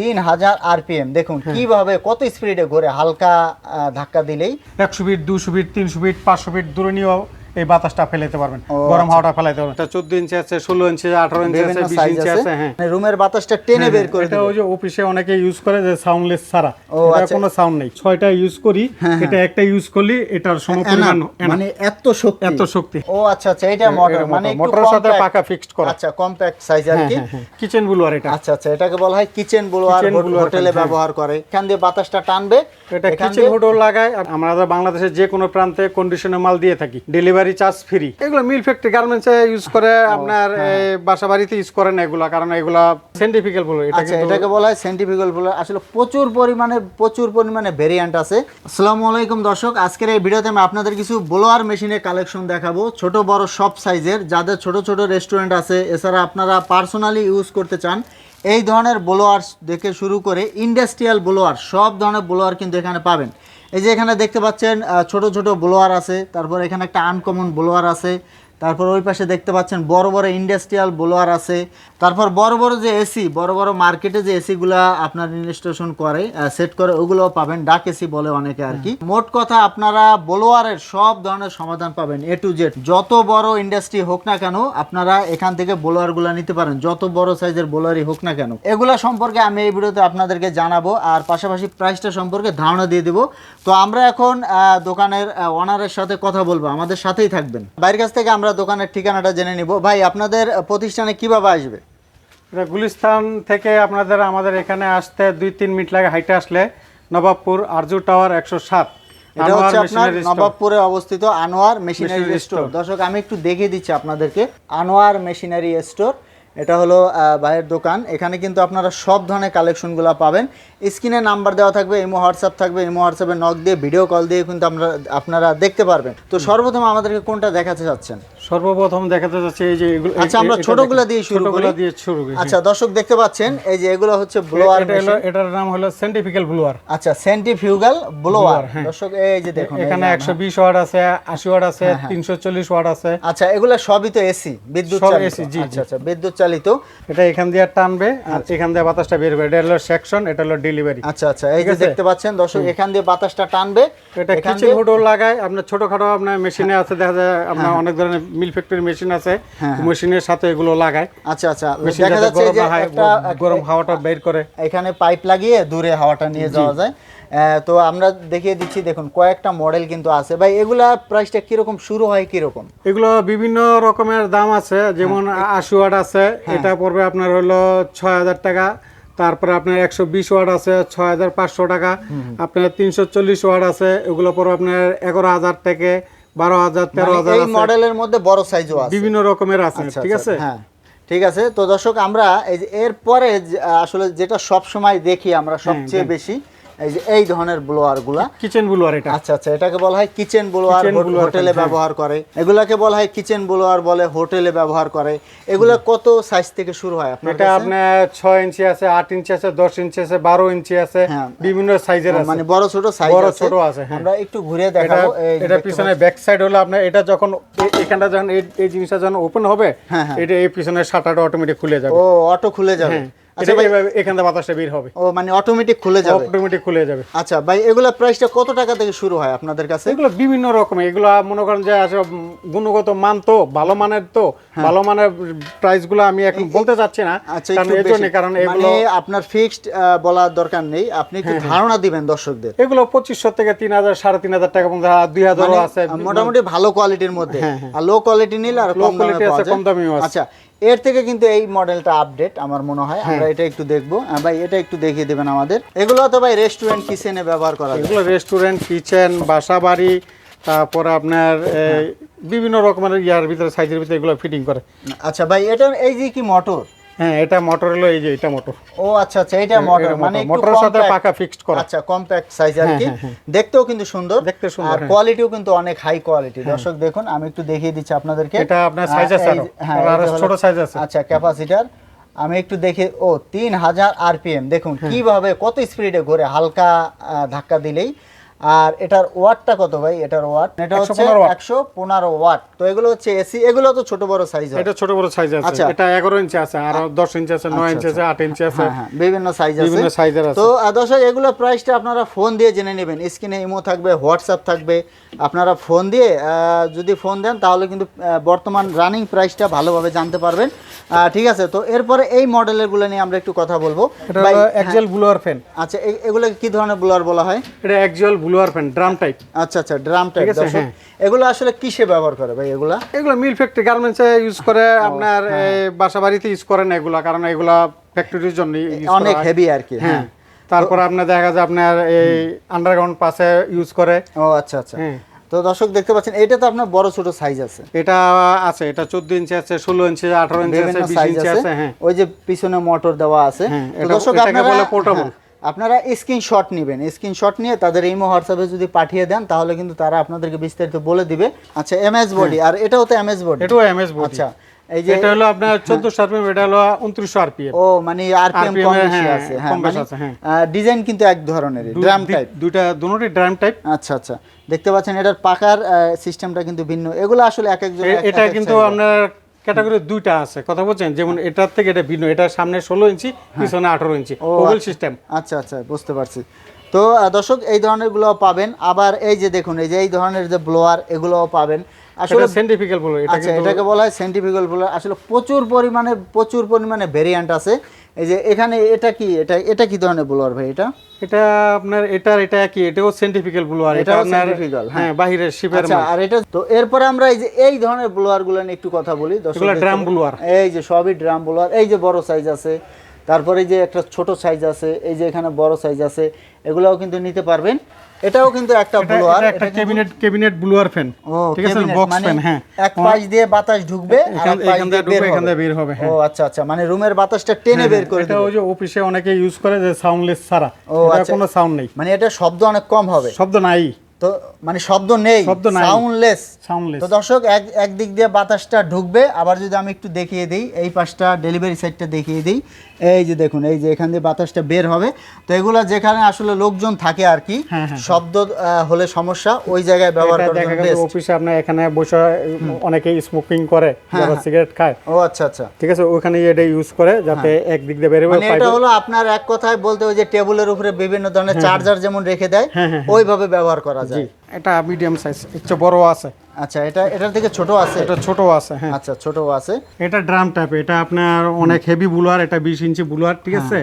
তিন হাজার আরপিএম দেখুন হ্যাঁ। কীভাবে কত স্পিডে ঘোরে হালকা ধাক্কা দিলেই একশো ফিট দুশো ফিট তিনশো ফিট পাঁচশো ফিট দূরে নিয়েও এই বাতাসটা ফেলাইতে পারবেন। গরম আচ্ছা। হাওয়াটা ফেলাইতে পারবেন। এটা চোদ্দ ইঞ্চি আছে ষোলো ইঞ্চি আঠারো ইঞ্চি আছে বিশ ইঞ্চি আছে। আছে হ্যাঁ। রুমের বাতাসটা টেনে বের করে এটা ওই যে অফিসে অনেকে ইউজ করে যে সাউন্ডলেস ছাড়া। এটা। কোনো সাউন্ড নেই। ছয়টা ইউজ করি এটা একটা ইউজ করলে এটার সমপরিমাণ মানে এত শক্তি। এত শক্তি। ও আচ্ছা আচ্ছা এটা মোটর মানে মোটরের সাথে পাকা ফিক্সড করা। আচ্ছা কম্প্যাক্ট সাইজ আর কি। কিচেন বুলু আর এটা। আচ্ছা আচ্ছা এটাকে বলা হয় কিচেন ব্লোয়ার হোটেলে হ্যাঁ। ব্যবহার করে। এখান দিয়ে বাতাসটা টানবে। এটা কিচেন হোটেল লাগায়। আর আমরা বাংলাদেশের যে কোনো প্রান্তে কন্ডিশনে মাল দিয়ে থাকি। ডেলিভারি চার্জ ফ্রি এগুলো মিল ফ্যাক্টরি গার্মেন্টসে ইউজ করে আপনার হ্যাঁ। বাসা বাড়িতে ইউজ করেন এগুলা কারণ এগুলা সাইন্টিফিক্যাল বলে। আচ্ছা এটাকে বলা হয় সেন্টিফিক্যাল ব্লোয়ার আসলে প্রচুর পরিমাণে প্রচুর পরিমাণে ভেরিয়েন্ট আছে। আসসালামু আলাইকুম দর্শক আজকের এই ভিডিওতে আমি আপনাদের কিছু ব্লোয়ার মেশিনের কালেকশন দেখাবো। ছোট বড় সব সাইজের যাদের ছোট ছোট রেস্টুরেন্ট আছে এছাড়া আপনারা পার্সোনালি ইউজ করতে চান এই ধরনের ব্লোয়ার দেখে শুরু করে ইন্ডাস্ট্রিয়াল ব্লোয়ার সব ধরনের ব্লোয়ার কিন্তু এখানে পাবেন। এই যে এখানে দেখতে পাচ্ছেন ছোট ছোট ব্লোয়ার আছে, তারপর এখানে একটা আনকমন ব্লোয়ার আছে। তারপর ওই পাশে দেখতে পাচ্ছেন বড় বড় ইন্ডাস্ট্রিয়াল ব্লোয়ার আছে। তারপর বড় বড় যে এসি বড় বড় মার্কেটে যে এসিগুলা আপনার ইনস্টলেশন করে সেট করে ওগুলোও পাবেন। ডাক এসি বলে অনেকে আর কি। মোট কথা আপনারা ব্লোয়ারের সব ধরনের সমাধান পাবেন এ টু জেড যত বড় ইন্ডাস্ট্রি হোক না কেন আপনারা এখান থেকে ব্লোয়ারগুলো নিতে পারেন। যত বড় সাইজের ব্লোয়ারই হোক না কেন। এগুলা সম্পর্কে আমি এই ভিডিওতে আপনাদেরকে জানাব আর পাশাপাশি প্রাইসটা সম্পর্কে ধারণা দিয়ে দেবো। তো আমরা এখন আহ, দোকানের ওনারের সাথে কথা বলব। আমাদের সাথেই থাকবেন। বাইরের কাছ থেকে আমরা দোকানের ঠিকানাটা জেনে নিব। ভাই আপনাদের প্রতিষ্ঠানে কীভাবে আসবে? গুলিস্তান থেকে আপনাদের আমাদের এখানে আসতে দুই তিন মিনিট লাগে হাইটে আসলে। নবাবপুর আরজু টাওয়ার একশো সাত। এটা হচ্ছে আপনার নবাবপুরে অবস্থিত আনোয়ার মেশিনারি স্টোর। দর্শক আমি একটু দেখিয়ে দিচ্ছি আপনাদেরকে। আনোয়ার মেশিনারি স্টোর এটা হলো ভাইয়ের দোকান। এখানে কিন্তু আপনারা সব ধরনের কালেকশনগুলো পাবেন। স্ক্রিনে নাম্বার দেওয়া থাকবে ইমো হোয়াটসঅ্যাপ থাকবে। ইমো হোয়াটসঅ্যাপে নক দিয়ে ভিডিও কল দিয়ে কিন্তু আমরা আপনারা দেখতে পারবেন। তো সর্বপ্রথম আমাদেরকে কোনটা দেখাতে চাচ্ছেন? সর্বপ্রথম দেখাতে যাচ্ছে এই যে এগুলো আচ্ছা আমরা ছোটগুলো দিয়ে শুরু করি। ছোটগুলো দিয়ে শুরু করি আচ্ছা দর্শক দেখতে পাচ্ছেন এই যে এগুলো হচ্ছে ব্লোয়ার এটা এটার নাম হলো সাইন্টিফিক্যাল ব্লুয়ার আচ্ছা সেন্টিফিউগাল ব্লোয়ার হ্যাঁ। দর্শক এই যে দেখুন এখানে যে হ্যাঁ, একশো বিশ ওয়াট আছে আশি ওয়াট আছে তিনশো চল্লিশ ওয়াট আছে। আচ্ছা এগুলো সবই তো এসি বিদ্যুৎ সব চালিত। AC, জি, আচ্ছা আচ্ছা বিদ্যুৎ চালিত। এটা এখান দিয়ে টানবে আর এখান দিয়ে বাতাসটা বের হবে। এটা হলো সেকশন এটা হলো ডেলিভারি আচ্ছা আচ্ছা এই যে দেখতে পাচ্ছেন দর্শক এখান দিয়ে বাতাসটা টানবে। এটা কিচেন হুডও লাগায় আপনার ছোটখাটো আপনার মেশিনে আছে দেখা যায় আপনার অনেক ধরনের মিল ফ্যাক্টরি মেশিন আছে হ্যাঁ, মেশিনের সাথে এগুলো লাগায়। আচ্ছা আচ্ছা দেখা যাচ্ছে যে একটা গরম হাওয়াটা বের করে। এখানে পাইপ লাগিয়ে দূরে হাওয়াটা নিয়ে যাওয়া যায়। তো আমরা দেখিয়ে দিচ্ছি দেখুন কয়েকটা মডেল কিন্তু আছে। ভাই এগুলা প্রাইসটা কীরকম শুরু হয় কীরকম? এগুলো বিভিন্ন রকমের দাম আছে যেমন হ্যাঁ, আশি ওয়াট আছে এটা পড়বে আপনার হলো ছয় হাজার টাকা। তারপরে আপনার একশো বিশ ওয়াট আছে ছয় হাজার পাঁচশো টাকা। আপনার তিনশো চল্লিশ ওয়াট আছে এগুলো পরে আপনার এগারো হাজার থেকে বারো হাজার তেরো মানে হাজার এই মডেলের মধ্যে বড় সাইজও আছে। বিভিন্ন রকমের আছে আচ্ছা, ঠিক আচ্ছা, আছে? হ্যাঁ। ঠিক আছে তো দর্শক আমরা এই যে এরপরে আসলে যেটা সব সময় দেখি আমরা হ্যাঁ, সবচেয়ে বেশি এই যে এই ধরনের ব্লোয়ারগুলা। কিচেন ব্লুয়ার এটা। আচ্ছা আচ্ছা এটাকে বলা হয় কিচেন ব্লোয়ার হোটেলে হ্যাঁ। ব্যবহার করে। এগুলাকে বলা হয় কিচেন ব্লোয়ার বলে হোটেলে ব্যবহার করে। এগুলা কত সাইজ থেকে শুরু হয় আপনার এটা আপনার ইঞ্চি আছে আট ইঞ্চি আছে দশ ইঞ্চি আছে বারো ইঞ্চি আছে হ্যাঁ। বিভিন্ন সাইজের আছে। মানে বড় ছোট সাইজ বড় ছোট আছে, হ্যাঁ। আমরা একটু ঘুরে দেখাবো। এটা পিছনে ব্যাক সাইড হলো আপনার এটা যখন এখানটা যখন এই- জিনিসটা যখন ওপেন হবে হ্যাঁ, হ্যাঁ। এটা এই পিছনে শাটারটা অটোমেটিক খুলে যাবে। ও অটো খুলে যাবে। হ্যাঁ। আচ্ছা ভাই এখান থেকে বাতাসটা বের হবে। ও মানে অটোমেটিক খুলে যাবে? অটোমেটিক খুলে যাবে। আচ্ছা ভাই এগুলা প্রাইসটা কত টাকা থেকে শুরু হয় আপনাদের কাছে? এগুলো বিভিন্ন রকমের এগুলো মনে করেন যে আসলে গুণগত মান তো ভালো মানের তো ভালো মানের আমি এখন বলতে চাচ্ছি না হ্যাঁ। আচ্ছা কারণ এই জন্য। কারণ মানে এগুলো আপনার ফিক্সড বলার দরকার নেই আপনি একটু হ্যাঁ, ধারণা দিবেন দর্শকদের। এগুলো পঁচিশশো থেকে তিন হাজার সাড়ে তিন হাজার টাকা পর্যন্ত দুই হাজারও মানে, আছে। মোটামুটি ভালো কোয়ালিটির মধ্যে। আর লো কোয়ালিটি নিলে আর কম দামে পাওয়া আছে, যায়। আচ্ছা এর থেকে কিন্তু এই মডেলটা আপডেট আমার মনে হয়। হ্যাঁ। আমরা এটা একটু দেখব। ভাই এটা একটু দেখিয়ে দেবেন আমাদের। এগুলো তো ভাই রেস্টুরেন্ট কিচেনে ব্যবহার করা এগুলো রেস্টুরেন্ট কিচেন বাসা বাড়ি তারপর আপনার বিভিন্ন রকমের ইয়ার ভিতরে সাইজের ভিতরে এগুলো ফিটিং করে। আচ্ছা ভাই এটা এই যে কি মোটর হ্যাঁ এটা মোটর হলো এই যে এটা মোটর ও আচ্ছা আচ্ছা এটা মোটর মানে মোটরের সাথে পাকা ফিক্সড করা। আচ্ছা কম্প্যাক্ট সাইজ আর কি। হ্যাঁ, হ্যাঁ, দেখতেও কিন্তু সুন্দর। দেখতে সুন্দর, আর হ্যাঁ। কোয়ালিটিও কিন্তু অনেক হাই কোয়ালিটি দর্শক দেখুন আমি একটু দেখিয়ে দিচ্ছি আপনাদেরকে। এটা আপনার size আছে আরও। হ্যাঁ, ছোট size আছে। আচ্ছা ক্যাপাসিটার আমি একটু দেখে ও তিন হাজার আরপিএম দেখুন হ্যাঁ। কীভাবে কত স্পিডে ঘোরে হালকা ধাক্কা দিলেই। আর এটার ওয়াটটা কত ভাই? এটার ওয়াট এটা হচ্ছে 115 ওয়াট। তো এগুলো হচ্ছে এসি এগুলো তো ছোট বড় সাইজ হয়। এটা ছোট বড় সাইজ আছে। আচ্ছা। এটা এগারো ইঞ্চি আছে আর দশ ইঞ্চি আছে নয় ইঞ্চি আছে আট ইঞ্চি আছে। হ্যাঁ হ্যাঁ। বিভিন্ন সাইজ আছে। বিভিন্ন সাইজের আছে। তো দর্শক এগুলো প্রাইসটা আপনারা ফোন দিয়ে জেনে নেবেন। স্ক্রিনে ইমো থাকবে হোয়াটসঅ্যাপ থাকবে। আপনারা ফোন দিয়ে যদি ফোন দেন তাহলে কিন্তু বর্তমান রানিং প্রাইসটা ভালোভাবে জানতে পারবেন। ঠিক আছে? তো এরপরে এই মডেলেরগুলো নিয়ে আমরা একটু কথা বলব। এটা হ্যাঁ, একজেল ফ্যান আচ্ছা এগুলোকে কি ধরনের ব্লোয়ার বলা হয়? এটা axial blower fan drum type আচ্ছা আচ্ছা ড্রাম টাইপ দর্শক হ্যাঁ। এগুলো আসলে কিসে ব্যবহার করে ভাই এগুলা? এগুলো মিল ফ্যাক্টরি গার্মেন্টসে ইউজ করে আপনার হ্যাঁ। বাসা বাড়িতে ইউজ করেন এগুলা কারণ এগুলা ফ্যাক্টরির জন্য অনেক হেভি আর কি হ্যাঁ। তারপর আপনার দেখা যায় আপনার এই আন্ডারগ্রাউন্ড পাশে ইউজ করে। ও আচ্ছা আচ্ছা। হ্যাঁ। তো দর্শক দেখতে পাচ্ছেন এটা তো আপনার বড় ছোট সাইজ আছে। এটা আছে এটা চোদ্দ ইঞ্চি আছে ষোলো ইঞ্চি আঠারো ইঞ্চি আছে ইঞ্চি আছে। হ্যাঁ। ওই যে পিছনে মোটর দেওয়া আছে। হ্যাঁ, দর্শক আপনারা বলে portable। হ্যাঁ, আপনারা স্ক্রিনশট নেবেন। স্ক্রিনশট নিয়ে তাদের ইমো হোয়াটসঅ্যাপে যদি পাঠিয়ে দেন তাহলে কিন্তু তারা আপনাদেরকে বিস্তারিত বলে দিবে। আচ্ছা এমএস বডি আর এটাও তো এমএস বডি এটাও এমএস বডি আচ্ছা এই যে এটা হলো আপনার চোদ্দশো আরপিএম এটা হলো উনত্রিশশো আরপিএম। ও মানে আরপিএম কম বেশি হ্যাঁ, আছে। কম হ্যাঁ বেশি মানে আছে, হ্যাঁ। ডিজাইন কিন্তু এক ধরনের ড্রাম টাইপ দুইটা দুটোই ড্রাম টাইপ আচ্ছা আচ্ছা দেখতে পাচ্ছেন এটার পাকার সিস্টেমটা কিন্তু ভিন্ন। এগুলো আসলে এক একজন এক- এটা এক এক কিন্তু আপনার ক্যাটাগরি দুইটা আছে। কথা বলছেন? যেমন এটার থেকে এটা ভিন্ন। এটা সামনে ষোলো ইঞ্চি পিছনে আঠারো ইঞ্চি। ওভেল আচ্ছা। সিস্টেম আচ্ছা আচ্ছা বুঝতে পারছি। তো দর্শক এই ধরনেরগুলো পাবেন। আবার এই যে দেখুন এই যে এই ধরনের যে ব্লোয়ার এগুলোও পাবেন। আসলে সেন্টিফিক্যাল ব্লোয়ার আচ্ছা এটাকে বলা হয় সেন্টিফিক্যাল ব্লোয়ার আসলে প্রচুর পরিমাণে প্রচুর পরিমাণে ভেরিয়েন্ট আছে। এই যে এখানে এটা কি এটা এটা কি ধরনের ব্লোয়ার ভাই এটা এটা আপনার এটার এটা কি এটাও সাইন্টিফিক্যাল বলো আর এটা আপনার হ্যাঁ। হ্যাঁ বাহিরের শিপের আচ্ছা আর এটা তো এরপরে আমরা এই যে এই ধরনের ব্লোয়ারগুলো নিয়ে একটু কথা বলি দর্শক এগুলো পাবেন। blower। এই যে সবই ড্রাম ব্লোয়ার এই যে বড় সাইজ আছে তারপরে যে একটা ছোট সাইজ আছে এই যে এখানে বড় সাইজ আছে এগুলাও কিন্তু নিতে পারবেন এটাও কিন্তু একটা ব্লোয়ার। একটা ক্যাবিনেট ক্যাবিনেট ব্লুয়ার ফ্যান। ঠিক আছে? বক্স মানে ফ্যান হ্যাঁ। এক পাশ দিয়ে বাতাস ঢুকবে আর পাশ দিয়ে বের এখান হবে। বের হবে, হ্যাঁ। ও আচ্ছা আচ্ছা মানে রুমের বাতাসটা টেনে বের করে এটা ওই যে অফিসে অনেকে ইউজ করে যে সাউন্ডলেস ছাড়া। ও, এটা আচ্ছা। কোনো সাউন্ড নেই। মানে এটা শব্দ অনেক কম হবে। শব্দ নাই। তো মানে শব্দ নেই শব্দ সাউন্ডলেস সাউন্ডলেস তো দর্শক এক একদিক দিয়ে বাতাসটা ঢুকবে আবার যদি আমি একটু দেখিয়ে দিই এই পাশটা ডেলিভারি সাইডটা দেখিয়ে দিই। এই যে দেখুন এই যে এখান দিয়ে বাতাসটা বের হবে। তো এগুলো যেখানে আসলে লোকজন থাকে আর কি হ্যাঁ, হ্যাঁ, শব্দ হলে সমস্যা ওই জায়গায় ব্যবহার best। অফিসে আপনার এখানে বসে অনেকেই স্মোকিং করে হ্যাঁ, যারা সিগারেট খায়। ও আচ্ছা আচ্ছা। ঠিক আছে ওখানে এটা ইউজ করে যাতে একদিক দিয়ে বেরোবে মানে এটা হলো আপনার এক কথায় বলতে ওই যে টেবিলের উপরে বিভিন্ন ধরনের চার্জার যেমন রেখে দেয় হ্যাঁ, হ্যাঁ, ওইভাবে ব্যবহার করা যায়। এটা মিডিয়াম সাইজ একটু বড় আছে। আচ্ছা এটা এটার থেকে ছোট আছে? এটা ছোট আছে হ্যাঁ। আচ্ছা ছোট আছে। এটা ড্রাম টাইপ এটা আপনার অনেক হেভি বুলোয়ার এটা বিশ ইঞ্চি বুলোয়ার ঠিক আছে?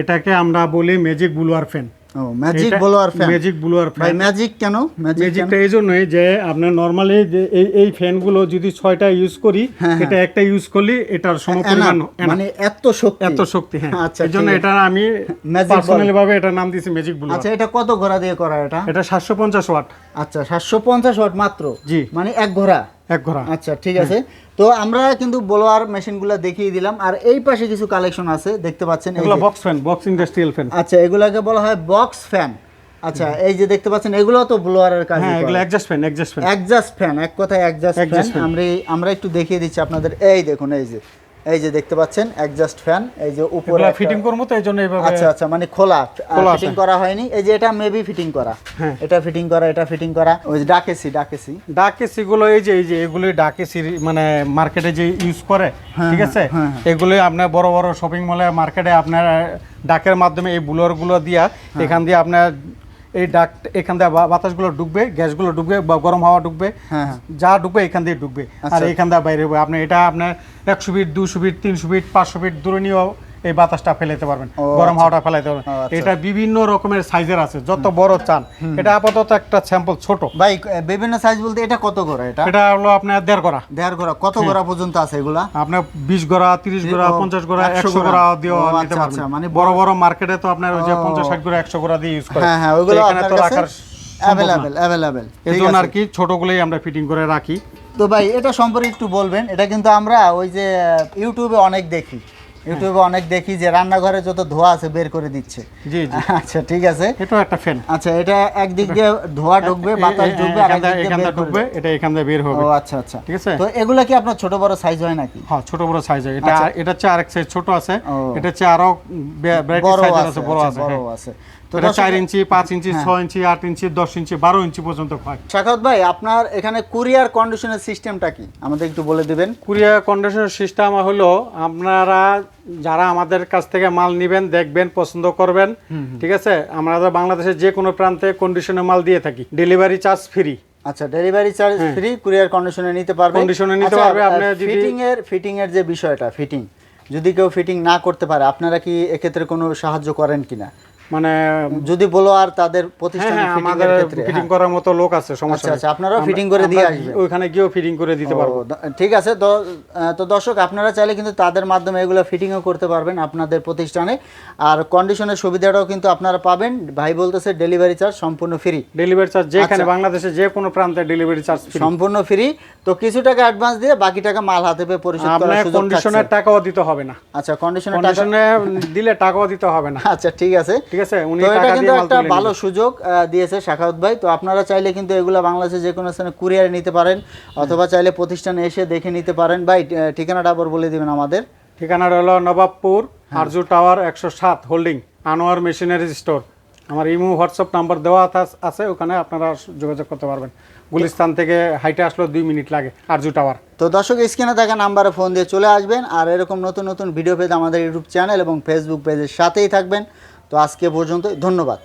এটাকে আমরা বলি ম্যাজিক বুলোয়ার ফ্যান ও magic blower fan magic blower fan magic কেন? ম্যাজিকটা এই জন্যই যে আপনার নর্মালি যে এই এই ফ্যানগুলো যদি ছয়টা ইউজ করি হ্যাঁ, এটা একটা ইউজ করলে এটার সমপরিমাণ মানে এত শক্তি। এত শক্তি হ্যাঁ। আচ্ছা, এই জন্য এটা আমি পার্সোনালি ভাবে এটা নাম দিয়েছি ম্যাজিক বুলোয়ার আচ্ছা এটা কত ঘোড়া দিয়ে করা এটা? এটা সাতশো পঞ্চাশ ওয়াট। আচ্ছা সাতশো পঞ্চাশ ওয়াট মাত্র? জি। মানে এক ঘোড়া? এক ঘোড়া। আচ্ছা ঠিক আছে। তো আমরা কিন্তু ব্লোয়ার মেশিনগুলো দেখিয়ে দিলাম। আর এই পাশে কিছু কালেকশন আছে দেখতে পাচ্ছেন এগুলো box fan box industrial fan আচ্ছা এগুলাকে বলা হয় বক্স ফ্যান আচ্ছা এই যে দেখতে পাচ্ছেন এগুলো তো ব্লোয়ারের কাজ হ্যাঁ এগুলো adjust fan adjust fan adjust fan এক কথায় একজাস্ট ফ্যান আমরা আমরা একটু দেখিয়ে দিচ্ছি আপনাদের। এই দেখুন এই যে। এই যে দেখতে পাচ্ছেন একজাস্ট ফ্যান এই যে উপরে ফিটিং করব তো এই জন্য এইভাবে আচ্ছা আচ্ছা মানে খোলা ফিটিং করা হয়নি। এই যে এটা মেবি ফিটিং করা। হ্যাঁ। এটা ফিটিং করা এটা ফিটিং করা। ওই যে ডাকেসি ডাকেসি ডাকেসি গুলো এই যে এই যে এগুলো ডাকেসি মানে মার্কেটে যে ইউজ করে ঠিক আছে? হ্যাঁ, এগুলো আপনার বড় বড় শপিং মলে মার্কেটে আপনার ডাকের মাধ্যমে এই বুলোরগুলো দিয়া হ্যাঁ। এখান দিয়ে আপনার এই ডাক এখান দিয়ে বাতাসগুলো ঢুকবে গ্যাসগুলো ঢুকবে বা গরম হাওয়া ঢুকবে হ্যাঁ, হ্যাঁ। যা ঢুকবে এখান দিয়ে ঢুকবে আর আচ্ছা। এখান দিয়ে বাইরে হবে আপনি এটা আপনার একশো ফিট দুশো ফিট তিনশো ফিট পাঁচশো ফিট দূরে নিয়েও এই বাতাসটা ফেলাতে পারবেন গরম হাওয়াটা ফেলাতে পারবেন। আচ্ছা। এটা বিভিন্ন রকমের সাইজের আছে যত বড় চান। এটা আপাতত একটা স্যাম্পল ছোট। ভাই বিভিন্ন সাইজ বলতে এটা কত করে এটা? এটা হলো আপনার দেড় করা দেড় গোড়া। কত গোড়া পর্যন্ত আছে এগুলা? আপনার বিশ গোড়া তিরিশ গোড়া পঞ্চাশ গোড়া 100 একশো গোড়া। গোড়া দিয়েও নিতে আচ্ছা, পারবেন। আচ্ছা, মানে বড় বড় মার্কেটে তো আপনার ওই যে। পঞ্চাশ ষাট গোড়া একশো গোড়া দিয়ে ইউজ করে হ্যাঁ হ্যাঁ ওইগুলো এখানে আপনার তো কাছে রাখার অ্যাভেলেবেল অ্যাভেলেবেল এই জন্য আর কি ছোটগুলোই আমরা ফিটিং করে রাখি। তো ভাই এটা সম্পর্কে একটু বলবেন। এটা কিন্তু আমরা ওই যে ইউটিউবে অনেক দেখি। ইউটিউবে অনেক দেখি যে রান্নাঘরে যত ধোয়া আছে বের করে দিচ্ছে। জি জি। আচ্ছা ঠিক আছে। এটাও একটা ফ্যান আচ্ছা এটা একদিক দিয়ে ধোয়া ঢুকবে বাতাস ঢুকবে আর একদিক দিয়ে ঢুকবে এটা এখান থেকে বের হবে। ও আচ্ছা আচ্ছা। ঠিক আছে? তো এগুলা কি আপনার ছোট বড় সাইজ হয় নাকি? হ্যাঁ ছোট বড় সাইজ হয়। এটা এটা চার এক সাইজ ছোট আছে। এটা চার আরও ভ্যারাইটি বড় সাইজ আছে বড় আচ্ছা, আছে বড় হ্যাঁ। আছে। এটা চার ইঞ্চি পাঁচ ইঞ্চি ছয় ইঞ্চি আট ইঞ্চি দশ ইঞ্চি বারো ইঞ্চি পর্যন্ত হয়। শাখাত ভাই আপনার এখানে কুরিয়ার কন্ডিশনের সিস্টেমটা কি? আমাদের একটু বলে দিবেন। কুরিয়ার কন্ডিশন সিস্টেম হলো আপনারা যারা আমাদের কাছ থেকে মাল নেবেন দেখবেন পছন্দ করবেন ঠিক আছে? আমরা বাংলাদেশের যে কোনো প্রান্তে কন্ডিশনে মাল দিয়ে থাকি। ডেলিভারি চার্জ ফ্রি আচ্ছা ডেলিভারি চার্জ ফ্রি কুরিয়ার কন্ডিশনে নিতে পারবে কন্ডিশনে নিতে পারবে, আপনি যদি- ফিটিং এর ফিটিং এর যে বিষয়টা ফিটিং যদি কেউ ফিটিং না করতে পারে আপনারা কি এক্ষেত্রে কোনো সাহায্য করেন কিনা? মানে যদি বলো আর তাদের হ্যাঁ প্রতিষ্ঠানে হ্যাঁ আমাদের ফিটিং হ্যাঁ। করার মতো লোক আছে সমস্যা আচ্ছা। আচ্ছা আপনারাও ফিটিং করে দিয়ে আসবেন। গিয়েও ফিটিং করে দিতে পারব। ঠিক আছে তো তো দর্শক আপনারা চাইলে কিন্তু তাদের মাধ্যমে এগুলো ফিটিংও করতে পারবেন আপনাদের প্রতিষ্ঠানে। আর কন্ডিশনের সুবিধাটাও কিন্তু আপনারা পাবেন। ভাই বলতেছে ডেলিভারি চার্জ সম্পূর্ণ ফ্রি ডেলিভারি চার্জ যেখানে আচ্ছা। বাংলাদেশে যে কোনো প্রান্তে ডেলিভারি চার্জ সম্পূর্ণ ফ্রি তো কিছু টাকা অ্যাডভান্স দিয়ে বাকি টাকা মাল হাতে পেয়ে পরিশোধ করার সুযোগ কন্ডিশনের টাকাও দিতে হবে না। আচ্ছা কন্ডিশনের টাকা দিলে টাকাও দিতে হবে না। আচ্ছা ঠিক আছে। ঠিক আছে উনি এটা কিন্তু একটা ভালো সুযোগ দিয়েছে শাখাউত ভাই তো আপনারা চাইলে কিন্তু এগুলো বাংলাদেশে যে কোনো স্থানে কুরিয়ারে নিতে পারেন অথবা চাইলে প্রতিষ্ঠানে এসে দেখে নিতে পারেন। ভাই ঠিকানাটা আবার বলে দিবেন আমাদের। ঠিকানাটা হলো নবাবপুর হ্যাঁ। আরজু টাওয়ার একশো সাত হোল্ডিং আনোয়ার মেশিনারি স্টোর। আমার ইমো হোয়াটসঅ্যাপ নাম্বার দেওয়া আছে ওখানে আপনারা যোগাযোগ করতে পারবেন। গুলিস্তান থেকে হাইটে আসলো দুই মিনিট লাগে আরজু টাওয়ার। তো দর্শক স্ক্রিনে থাকা নাম্বারে ফোন দিয়ে চলে আসবেন আর এরকম নতুন নতুন ভিডিও পেতে আমাদের ইউটিউব চ্যানেল এবং ফেসবুক পেজের সাথেই থাকবেন। তো আজকে পর্যন্ত ধন্যবাদ।